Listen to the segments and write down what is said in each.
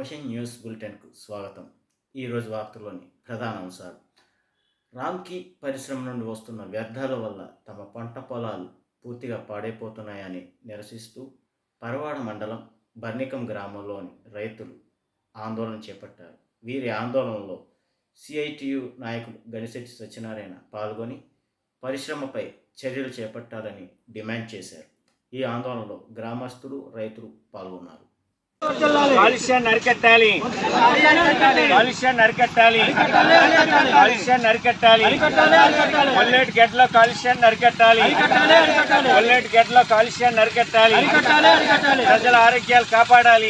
Question news బులెటిన్కు స్వాగతం. ఈరోజు వార్తల్లోని ప్రధాన అంశాలు. రామ్కి పరిశ్రమ నుండి వస్తున్న వ్యర్థాల వల్ల తమ పంట పొలాలు పూర్తిగా పాడైపోతున్నాయని నిరసిస్తూ పరవాడ మండలం బర్నికం గ్రామంలోని రైతులు ఆందోళన చేపట్టారు. వీరి ఆందోళనలో సిఐటియు నాయకులు గణిశెట్టి సత్యనారాయణ పాల్గొని పరిశ్రమపై చర్యలు చేపట్టాలని డిమాండ్ చేశారు. ఈ ఆందోళనలో గ్రామస్తులు రైతులు పాల్గొన్నారు. కాలుష్యాన్ని అరికట్టాలి. కాలుష్యాన్ని అరికట్టాలి. కాలుష్యాన్ని అరికట్టాలి. పల్లెటి గడ్డలో కాలుష్యాన్ని అరికట్టాలి. పల్లెటి గడ్డలో కాలుష్యాన్ని అరికట్టాలి. ప్రజల ఆరోగ్యాలు కాపాడాలి.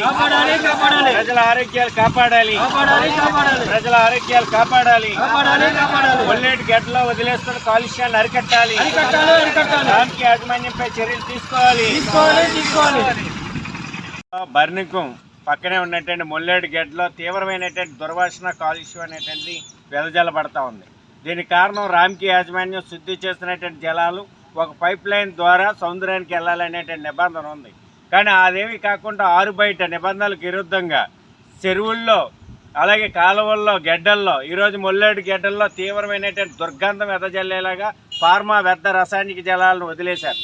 ప్రజల ఆరోగ్యాలు కాపాడాలి. ప్రజల ఆరోగ్యాలు కాపాడాలి. పల్లెటి గడ్డలో వదిలేస్తున్న కాలుష్యాన్ని అరికట్టాలి. దానికి యాజమాన్యంపై చర్యలు తీసుకోవాలి. బర్నికం పక్కనే ఉన్నటువంటి మొల్లేడు గడ్డలో తీవ్రమైనటువంటి దుర్వాసన కాలుష్యం అనేటువంటిది వెదజల్లబడతా ఉంది. దీనికి కారణం రామ్కి యాజమాన్యం శుద్ధి చేస్తున్నటువంటి జలాలు ఒక పైప్ లైన్ ద్వారా సముద్రానికి వెళ్ళాలనేటువంటి నిబంధన ఉంది. కానీ అదేమి కాకుండా ఆరు బయట నిబంధనలకు విరుద్ధంగా చెరువుల్లో అలాగే కాలువల్లో గెడ్డల్లో ఈరోజు మొల్లేడు గెడ్డల్లో తీవ్రమైనటువంటి దుర్గంధం వెదజల్లేలాగా ఫార్మా వ్యర్థ రసాయనిక జలాలను వదిలేశారు.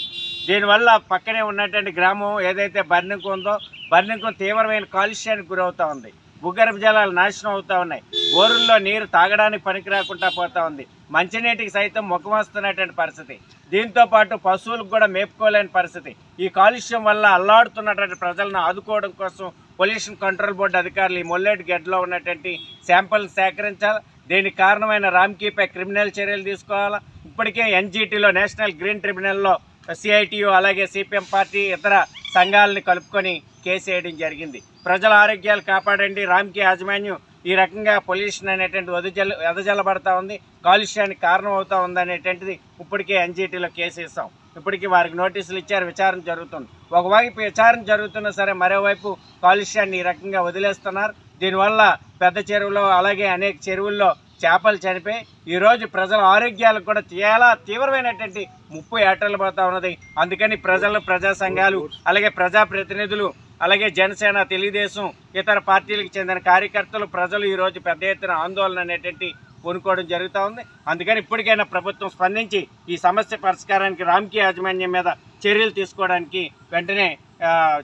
దీనివల్ల పక్కనే ఉన్నటువంటి గ్రామం ఏదైతే బర్నింకు ఉందో బర్నింకు తీవ్రమైన కాలుష్యానికి గురవుతూ ఉంది. భూగర్భ జలాలు నాశనం అవుతూ ఉన్నాయి. బోరుల్లో నీరు తాగడానికి పనికి రాకుండా పోతా ఉంది. మంచినీటికి సైతం ముఖమస్తున్నటువంటి పరిస్థితి. దీంతో పాటు పశువులకు కూడా మేపుకోలేని పరిస్థితి. ఈ కాలుష్యం వల్ల అల్లాడుతున్నటువంటి ప్రజలను ఆదుకోవడం కోసం పొల్యూషన్ కంట్రోల్ బోర్డు అధికారులు ఈ మొల్లేటి గడ్డలో ఉన్నటువంటి శాంపుల్ని సేకరించాలి. దీనికి కారణమైన రామ్కీపై క్రిమినల్ చర్యలు తీసుకోవాలా? ఇప్పటికే ఎన్జీటీలో నేషనల్ గ్రీన్ ట్రిబ్యునల్లో సిఐటియు అలాగే సిపిఎం పార్టీ ఇతర సంఘాలని కలుపుకొని కేసు వేయడం జరిగింది. ప్రజల ఆరోగ్యాలు కాపాడండి. రామ్కి యాజమాన్యం ఈ రకంగా పొల్యూషన్ అనేటువంటి వదజల్ వెదజల్లబడతా ఉంది. కాలుష్యానికి కారణం అవుతా ఉంది అనేటువంటిది ఇప్పటికే ఎన్జీటీలో కేసు ఇస్తాం ఇప్పటికీ వారికి నోటీసులు ఇచ్చారు. విచారణ జరుగుతుంది. ఒకవైపు విచారణ జరుగుతున్నా సరే మరోవైపు కాలుష్యాన్ని ఈ రకంగా వదిలేస్తున్నారు. దీనివల్ల పెద్ద చెరువులో అలాగే అనేక చెరువుల్లో చేపలు చనిపోయి ఈరోజు ప్రజల ఆరోగ్యాలకు కూడా చాలా తీవ్రమైనటువంటి ముప్పు ఏటలు పోతా ఉన్నది. అందుకని ప్రజలు ప్రజా సంఘాలు అలాగే ప్రజాప్రతినిధులు అలాగే జనసేన తెలుగుదేశం ఇతర పార్టీలకు చెందిన కార్యకర్తలు ప్రజలు ఈరోజు పెద్ద ఎత్తున ఆందోళన అనేటువంటి కొనుక్కోవడం జరుగుతూ ఉంది. అందుకని ఇప్పటికైనా ప్రభుత్వం స్పందించి ఈ సమస్య పరిష్కారానికి రామ్కీ యాజమాన్యం మీద చర్యలు తీసుకోవడానికి వెంటనే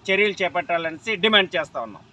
చర్యలు చేపట్టాలనేసి డిమాండ్ చేస్తా ఉన్నాం.